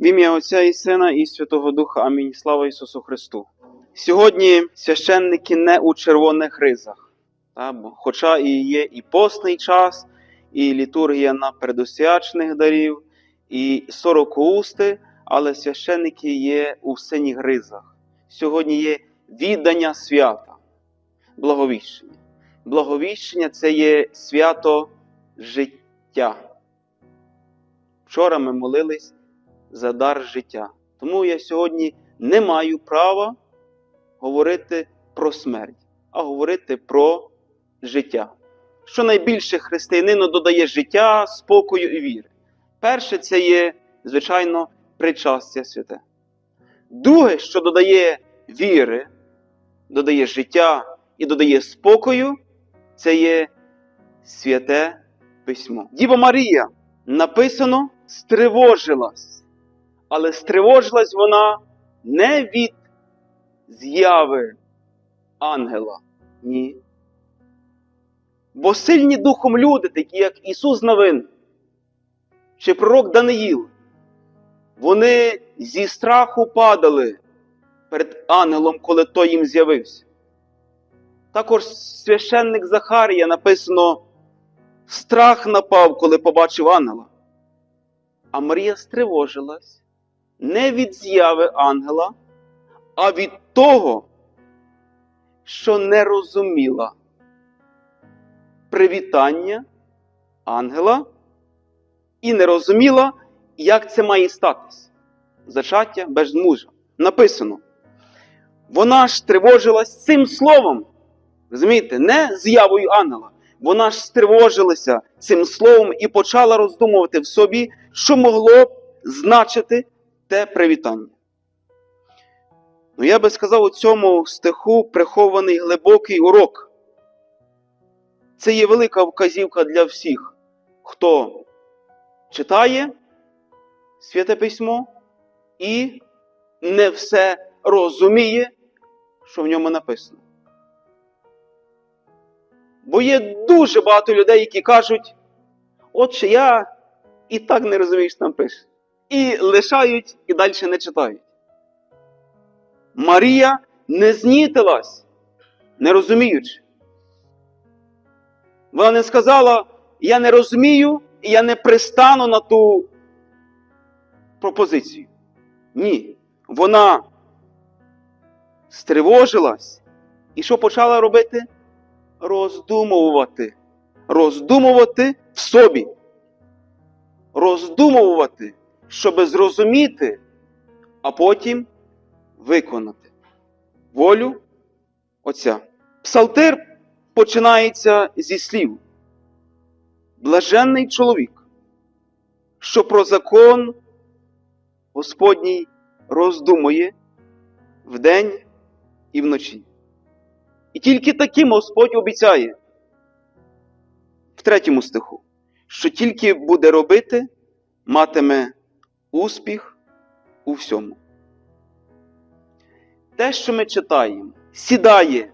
В ім'я Отця і Сина і Святого Духа. Амінь. Слава Ісусу Христу. Сьогодні священники не у червоних ризах, та, хоча і є і постний час, і літургія на передосвячених дарів, і сорокоусти, але священники є у синіх ризах. Сьогодні є віддання свята, благовіщення. Благовіщення це є свято життя. Вчора ми молились за дар життя. Тому я сьогодні не маю права говорити про смерть, а говорити про життя. Що найбільше християнину додає життя, спокою і віри. Перше, це є, звичайно, причастя святе. Друге, що додає віри, додає життя і додає спокою, це є святе письмо. Діва Марія написано стривожилась, але стривожилась вона не від з'яви ангела. Ні. Бо сильні духом люди, такі як Ісус Навин чи пророк Даниїл, вони зі страху падали перед ангелом, коли той їм з'явився. Також священник Захарія написано: страх напав, коли побачив ангела. А Марія стривожилась не від з'яви ангела, а від того, що не розуміла привітання ангела і не розуміла, як це має статись. Зачаття без мужа. Написано. Вона ж тривожилась цим словом. Розумієте, не з'явою ангела. Вона ж стривожилася цим словом і почала роздумувати в собі, що могло б значити те привітання. Ну, я би сказав, у цьому стиху прихований глибокий урок. Це є велика вказівка для всіх, хто читає Святе Письмо і не все розуміє, що в ньому написано. Бо є дуже багато людей, які кажуть, отче, я і так не розумію, що там пише. І лишають, і далі не читають. Марія не знітилась, не розуміючи. Вона не сказала, я не розумію, і я не пристану на ту пропозицію. Ні. Вона стривожилась і що почала робити? Роздумувати. Роздумувати в собі. Роздумувати, щоб зрозуміти, а потім виконати волю Отця. Псалтир починається зі слів. Блаженний чоловік, що про закон Господній роздумує вдень і вночі. І тільки таким Господь обіцяє в третьому стиху, що тільки буде робити, матиме успіх у всьому. Те, що ми читаємо, сідає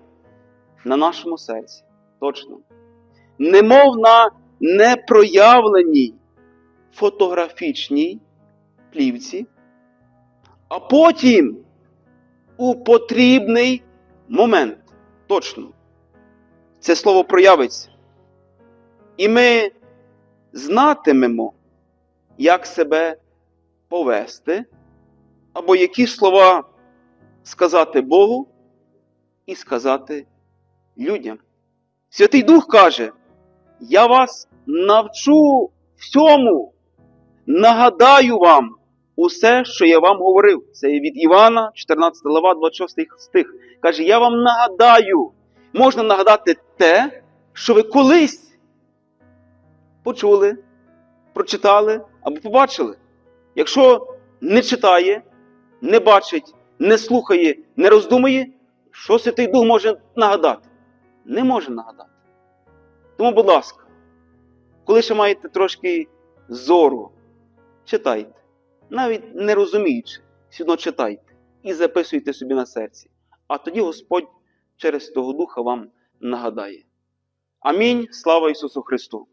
на нашому серці, точно, немов на непроявленій фотографічній плівці, а потім у потрібний момент. Точно. Це слово проявиться. І ми знатимемо, як себе повести, або які слова сказати Богу і сказати людям. Святий Дух каже: Я вас навчу всьому, нагадаю вам усе, що я вам говорив. Це від Івана, 14 глава, 26 стих. Каже, я вам нагадаю, можна нагадати те, що ви колись почули, прочитали або побачили. Якщо не читає, не бачить, не слухає, не роздумує, що Святий Дух може нагадати? Не може нагадати. Тому, будь ласка, коли ще маєте трошки зору, читайте. Навіть не розуміючи, все одно читайте і записуйте собі на серці. А тоді Господь через того Духа вам нагадає. Амінь. Слава Ісусу Христу!